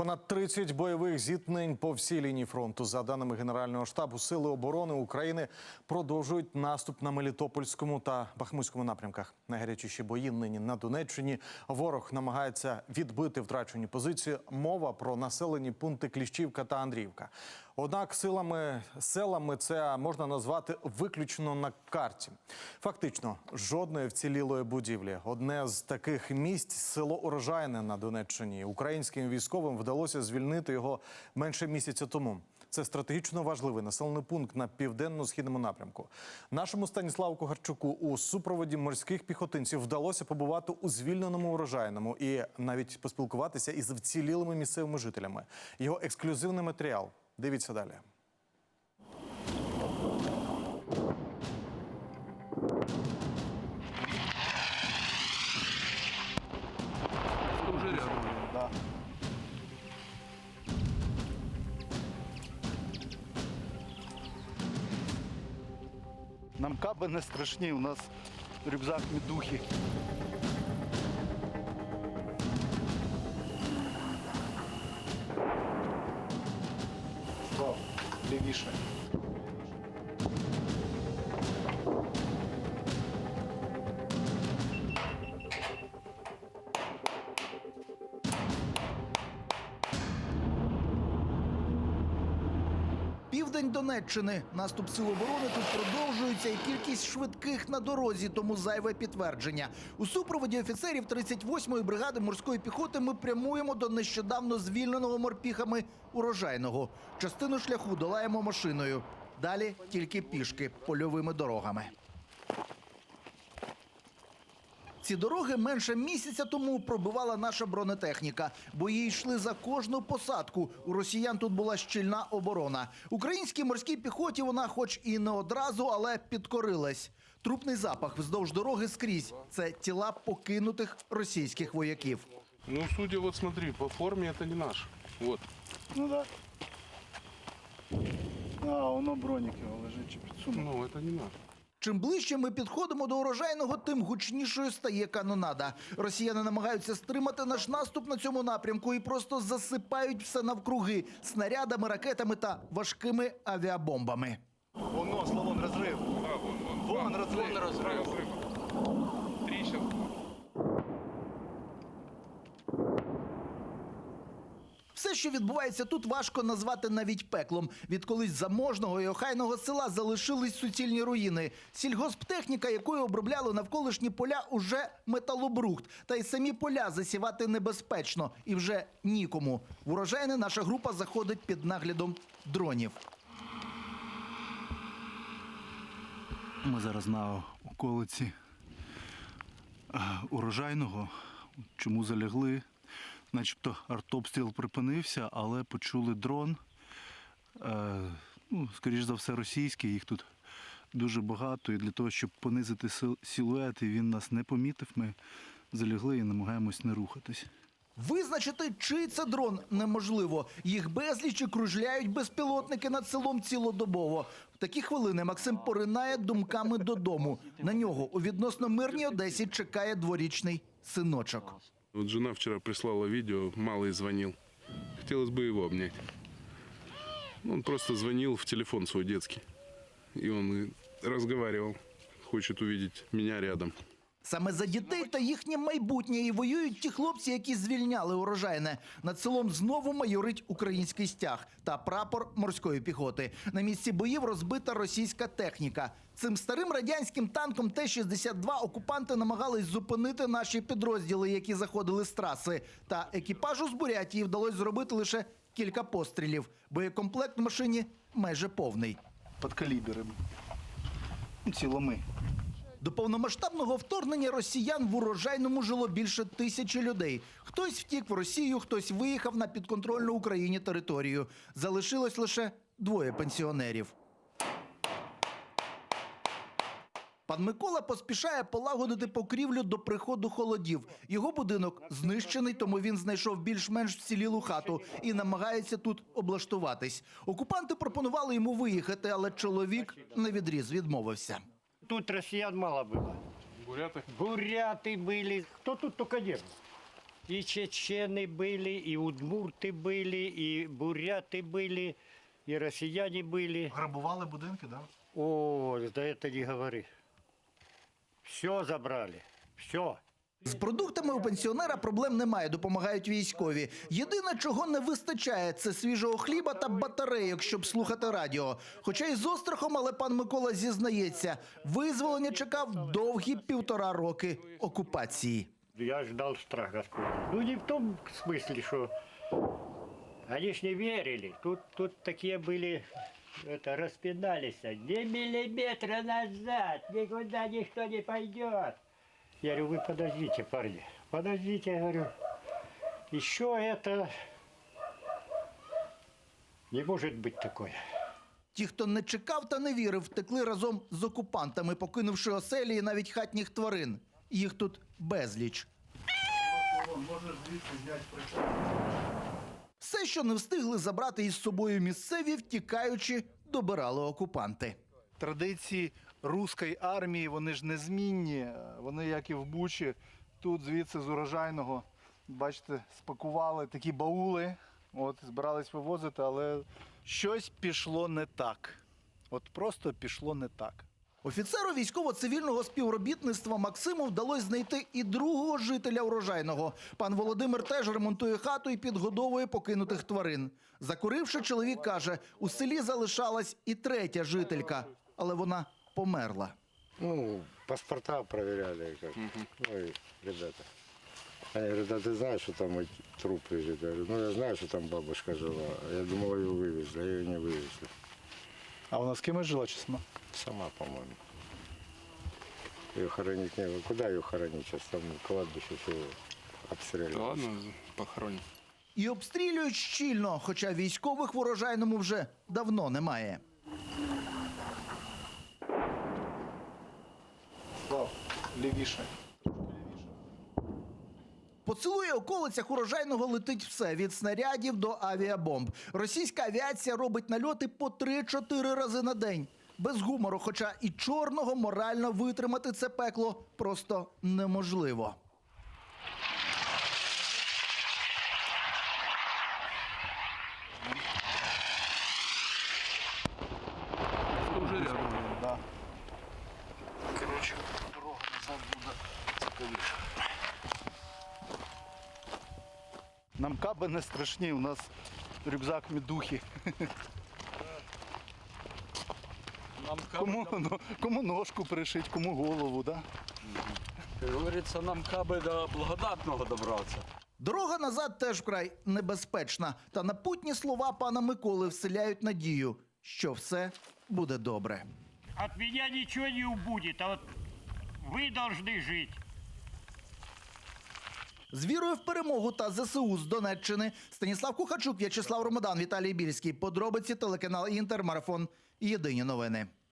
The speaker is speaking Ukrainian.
Понад 30 бойових зіткнень по всій лінії фронту. За даними Генерального штабу, сили оборони України продовжують наступ на Мелітопольському та Бахмутському напрямках. Найгарячіші бої нині на Донеччині. Ворог намагається відбити втрачені позиції. Мова про населені пункти Кліщівка та Андріївка. Однак силами селами це можна назвати виключно на карті. Фактично, жодної вцілілої будівлі. Одне з таких місць село Урожайне на Донеччині. Українським військовим вдалося звільнити його менше місяця тому. Це стратегічно важливий населений пункт на південно-східному напрямку. Нашому Станіславу Когарчуку у супроводі морських піхотинців вдалося побувати у звільненому урожайному і навіть поспілкуватися із вцілілими місцевими жителями. Його ексклюзивний матеріал. Дивіться далі. Да. Нам каби не страшні, у нас рюкзак медухи. Що, лівіше. Донеччини. Наступ сил оборони тут продовжується, і кількість швидких на дорозі, тому зайве підтвердження. У супроводі офіцерів 38-ї бригади морської піхоти ми прямуємо до нещодавно звільненого морпіхами урожайного. Частину шляху долаємо машиною. Далі тільки пішки польовими дорогами. Ці дороги менше місяця тому пробивала наша бронетехніка. Бої йшли за кожну посадку. У росіян тут була щільна оборона. Українській морській піхоті вона, хоч і не одразу, але підкорилась. Трупний запах вздовж дороги скрізь. Це тіла покинутих російських вояків. Ну, судя, вот смотри, по форме это не наш. Вот. Ну так. Да. А, воно бронік його лежить чи підсунув. Ну, это не наш. Чим ближче ми підходимо до урожайного, тим гучнішою стає канонада. Росіяни намагаються стримати наш наступ на цьому напрямку і просто засипають все навкруги снарядами, ракетами та важкими авіабомбами. Воно, слово розрив. Вон, розрив. Вон розрив. разрыв. Вон разрыв. Три сейчас. Все, що відбувається тут, важко назвати навіть пеклом. Від колись заможного і охайного села залишились суцільні руїни. Сільгосптехніка, якою обробляли навколишні поля, уже металобрухт. Та й самі поля засівати небезпечно і вже нікому. В урожайне наша група заходить під наглядом дронів. Ми зараз на околиці е, урожайного. Чому залягли? Начебто артобстріл припинився, але почули дрон. Е, ну, скоріш за все, російський, їх тут дуже багато. І для того, щоб понизити сил- силует, і він нас не помітив, ми залягли і намагаємось не рухатись. Визначити, чий це дрон, неможливо. Їх безліч і кружляють безпілотники над селом цілодобово. В такі хвилини Максим поринає думками додому. На нього у відносно мирній Одесі чекає дворічний синочок. Вот жена вчера прислала видео, малый звонил. Хотелось бы его обнять. Он просто звонил в телефон свой детский. И он разговаривал. Хочет увидеть меня рядом. Саме за дітей та їхнє майбутнє і воюють ті хлопці, які звільняли урожайне. Над селом знову майорить український стяг та прапор морської піхоти. На місці боїв розбита російська техніка. Цим старим радянським танком Т-62 окупанти намагались зупинити наші підрозділи, які заходили з траси. Та екіпажу з Бурятії вдалося зробити лише кілька пострілів. Боєкомплект в машині майже повний. Під калібрами. Ну, Ці ломи. До повномасштабного вторгнення росіян в урожайному жило більше тисячі людей. Хтось втік в Росію, хтось виїхав на підконтрольну Україні територію. Залишилось лише двоє пенсіонерів. Пан Микола поспішає полагодити покрівлю до приходу холодів. Його будинок знищений, тому він знайшов більш-менш вцілілу хату і намагається тут облаштуватись. Окупанти пропонували йому виїхати, але чоловік на відріз відмовився Тут россиян мало было. Буряты. Буряты были. Кто тут только не был. И чечены были, и удмурты были, и буряты были, и россияне были. Грабували будинки, так? Да? О, да это не говори. Все забрали. Все. З продуктами у пенсіонера проблем немає, допомагають військові. Єдине, чого не вистачає, це свіжого хліба та батарейок, щоб слухати радіо. Хоча й з острахом, але пан Микола зізнається, визволення чекав довгі півтора роки окупації. Я ждал страх Господень. Ну, не в том смысле, что они ж не верили. Тут, тут такие были, это, распинались. Ни миллиметра назад, никуда никто не пойдет. Я говорю, вы подождите, парни, подождите, я говорю. Еще это не может быть такое. Ті, хто не чекав та не вірив, втекли разом з окупантами, покинувши оселі і навіть хатніх тварин. Їх тут безліч. Все, що не встигли забрати із собою місцеві, втікаючи, добирали окупанти. Традиції руської армії, вони ж незмінні. Вони, як і в Бучі, тут звідси з урожайного, бачите, спакували такі баули, от, збирались вивозити, але щось пішло не так. От просто пішло не так. Офіцеру військово-цивільного співробітництва Максиму вдалося знайти і другого жителя урожайного. Пан Володимир теж ремонтує хату і підгодовує покинутих тварин. Закуривши, чоловік каже, у селі залишалась і третя жителька, але вона померла. Ну, паспорта проверяли, как. Ну и ребята. Они говорят, да ты знаешь, что там эти труп лежит? Я говорю, ну я знаю, что там бабушка жила. Я думал, ее вывезли, а ее не вывезли. А вона з кимось жила чесно? Сама, по-моему. Ее хоронить не было. Куда ее хоронить? Сейчас там кладбище все обстреляли. Да ладно, похороним. І обстрілюють щільно, хоча військових в урожайному вже давно немає. Слав, лівіше. Поцілує околицях урожайного летить все від снарядів до авіабомб. Російська авіація робить нальоти по 3-4 рази на день. Без гумору, хоча і чорного морально витримати це пекло просто неможливо. Нам каби не страшні, у нас рюкзак медухи. Нам Кому, ну, кому ножку пришить, кому голову, да? Как говорится, нам каби до благодатного добратися. Дорога назад теж вкрай небезпечна. Та напутні слова пана Миколи вселяють надію, що все буде добре. От меня ничего не убудет, а вот вы должны жить. З вірою в перемогу та ЗСУ з Донеччини Станіслав Кухачук, В'ячеслав Ромадан, Віталій Більський. Подробиці телеканал Інтер, марафон. Єдині новини.